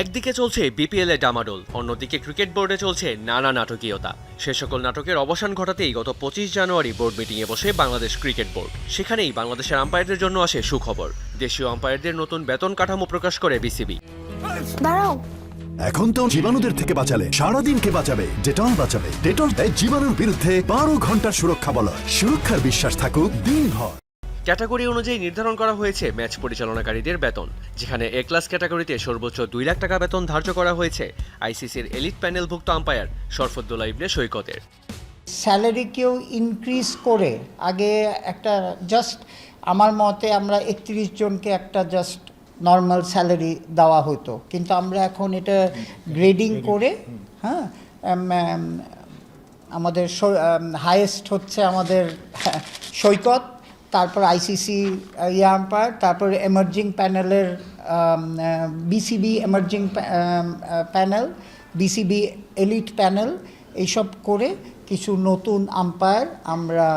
একদিকে চলছে বিপিএল এ ডামাডোল অন্যদিকে ক্রিকেট বোর্ডে চলছে নানা নাটকীয়তা। সে সকল নাটকের অবসান ঘটাতেই গত পঁচিশ জানুয়ারি বোর্ড মিটিংয়ে বসে বাংলাদেশ ক্রিকেট বোর্ড। সেখানেই বাংলাদেশের আম্পায়ারদের জন্য আসে সুখবর। দেশীয় আম্পায়ারদের নতুন বেতন কাঠামো প্রকাশ করে বিসিবি দাঁড়াও। এখন তো জীবাণুদের থেকে বাঁচালে সারাদিনকে বাঁচাবে ডেটল বাঁচাবে। ডেটল দেয় জীবাণুর বিরুদ্ধে বারো ঘণ্টার সুরক্ষা বলয়। সুরক্ষার বিশ্বাস থাকুক দিন দিনভর। ক্যাটাগরি অনুযায়ী নির্ধারণ করা হয়েছে ম্যাচ পরিচালনাকারীদের বেতন, যেখানে এ ক্লাস ক্যাটাগরিতে সর্বোচ্চ দুই লাখ টাকা বেতন ধার্য করা হয়েছে আইসিসির এলিট প্যানেলভুক্ত আম্পায়ার শরফুদ্দোল্লা ইবনে সৈকতের। স্যালারিকেও ইনক্রিজ করে, আগে একটা জাস্ট আমার মতে আমরা একত্রিশ জনকে একটা জাস্ট নর্মাল স্যালারি দেওয়া হতো, কিন্তু আমরা এখন এটা গ্রেডিং করে হ্যাঁ আমাদের হাইয়েস্ট হচ্ছে আমাদের সৈকত তারপর আইসিসি ইয়ে আম্পায়ার তারপর এমার্জিং প্যানেলের BCB emerging panel BCB elite panel এইসব করে কিছু নতুন আম্পায়ার আমরা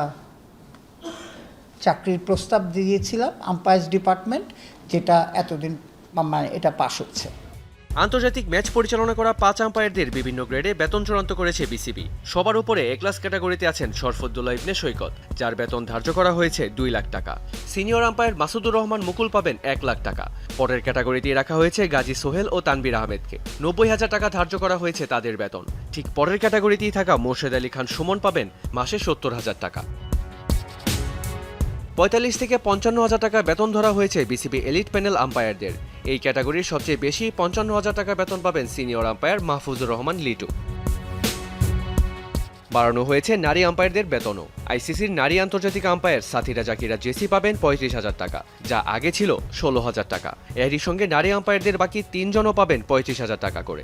চাকরির প্রস্তাব দিয়েছিলাম আম্পায়ার্স ডিপার্টমেন্ট যেটা এতদিন মানে এটা পাশ হচ্ছে। আন্তর্জাতিক ম্যাচ পরিচালনা করা পাঁচ আম্পায়ারদের বিভিন্ন গ্রেডে বেতন চূড়ান্ত করেছে বিসিবি। সবার উপরে এ ক্লাস ক্যাটাগরিতে আছেন শরফুদ্দোল্লা ইবনে সৈকত, যার বেতন ধার্য করা হয়েছে দুই লাখ টাকা। সিনিয়র আম্পায়ার মাসুদুর রহমান মুকুল পাবেন এক লাখ টাকা। পরের ক্যাটাগরিতে রাখা হয়েছে গাজী সোহেল ও তানবির আহমেদকে। নব্বই হাজার টাকা ধার্য করা হয়েছে তাদের বেতন। ঠিক পরের ক্যাটাগরিতেই থাকা মোর্শেদ আলী খান সুমন পাবেন মাসে সত্তর হাজার টাকা। পঁয়তাল্লিশ থেকে পঞ্চান্ন হাজার টাকা বেতন ধরা হয়েছে বিসিবি এলিট প্যানেল আম্পায়ারদের। এই ক্যাটাগরির সবচেয়ে বেশি পঞ্চান্ন হাজার টাকা বেতন পাবেন সিনিয়র আম্পায়ার মাহফুজুর রহমান লিটু। বাড়ানো হয়েছে নারী আম্পায়ারদের বেতনও। আইসিসির নারী আন্তর্জাতিক আম্পায়ার সাথীরা জাকিরা জেসি পাবেন পঁয়ত্রিশ হাজার টাকা, যা আগে ছিল ষোলো হাজার টাকা। এরই সঙ্গে নারী আম্পায়ারদের বাকি তিনজনও পাবেন পঁয়ত্রিশ হাজার টাকা করে।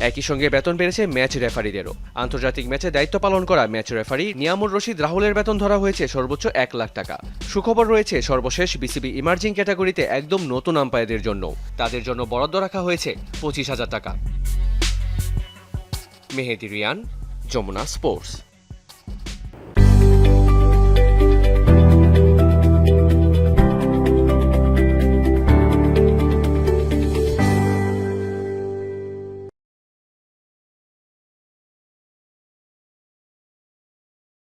একই সঙ্গে বেতন বেড়েছে ম্যাচ রেফারিদেরও। আন্তর্জাতিক ম্যাচে দায়িত্ব পালন করা ম্যাচ রেফারি নিয়ামুর রশিদ রাহুলের বেতন ধরা হয়েছে সর্বোচ্চ এক লাখ টাকা। সুখবর রয়েছে, সর্বশেষ বিসিবি ইমার্জিং ক্যাটাগরিতে একদম নতুন আম্পায়ারদের জন্য। তাদের জন্য বরাদ্দ রাখা হয়েছে পঁচিশ হাজার টাকা। মেহেদি রিয়ান, যমুনা স্পোর্টস।